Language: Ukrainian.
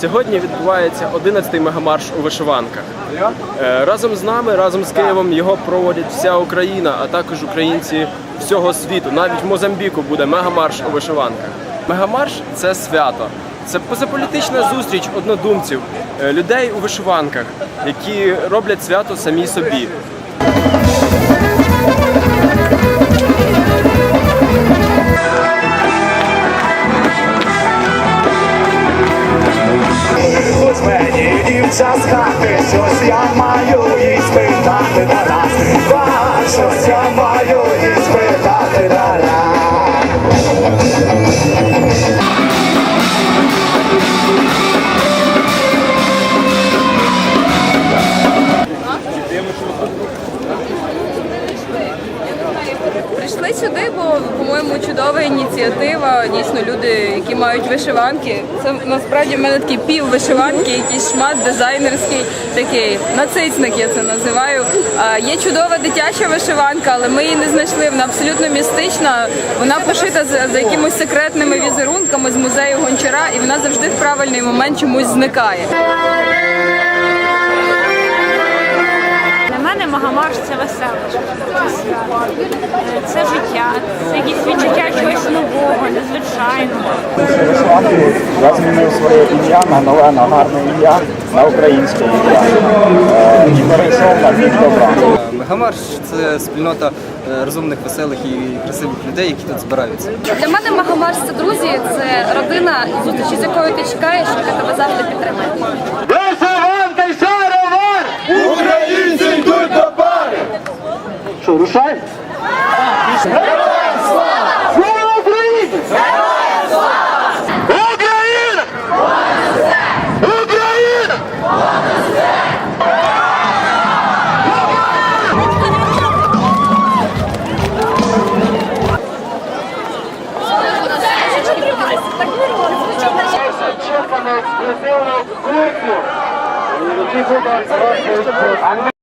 Сьогодні відбувається 11-й мегамарш у вишиванках. Е, Разом з нами, разом з Києвом його проводять вся Україна, а також українці всього світу. Навіть в Мозамбіку буде мегамарш у вишиванках. Мегамарш це свято. Це позаполітична зустріч однодумців, е, людей у вишиванках, які роблять свято самі собі. Дівча з хати, щось я маю їй спитати на раз, два, щось я маю їй спитати на нас. Сюди, бо, по-моєму, чудова ініціатива. Дійсно, люди, які мають вишиванки. Це насправді в мене такий пів вишиванки, якийсь шмат дизайнерський, такий нацицник, я це називаю. А, є чудова дитяча вишиванка, але ми її не знайшли. Вона абсолютно містична. Вона пошита за, за якимось секретними візерунками з музею гончара, і вона завжди в правильний момент чомусь зникає. Магамарш це весело. Це свято. Це життя, це якісь відчуття чогось нового, незвичайного. я змінив своє ім'я на нове, на гарне ім'я, на українське ім'я. Е, І перейшов на бік добра. Мегамарш це спільнота е, розумних, веселих і красивих людей, які тут збираються. Для мене Магомарс це друзі, це родина, зустрічі, з якою ти чекаєш, яка тебе завжди підтримує. Що, рушай? Героям.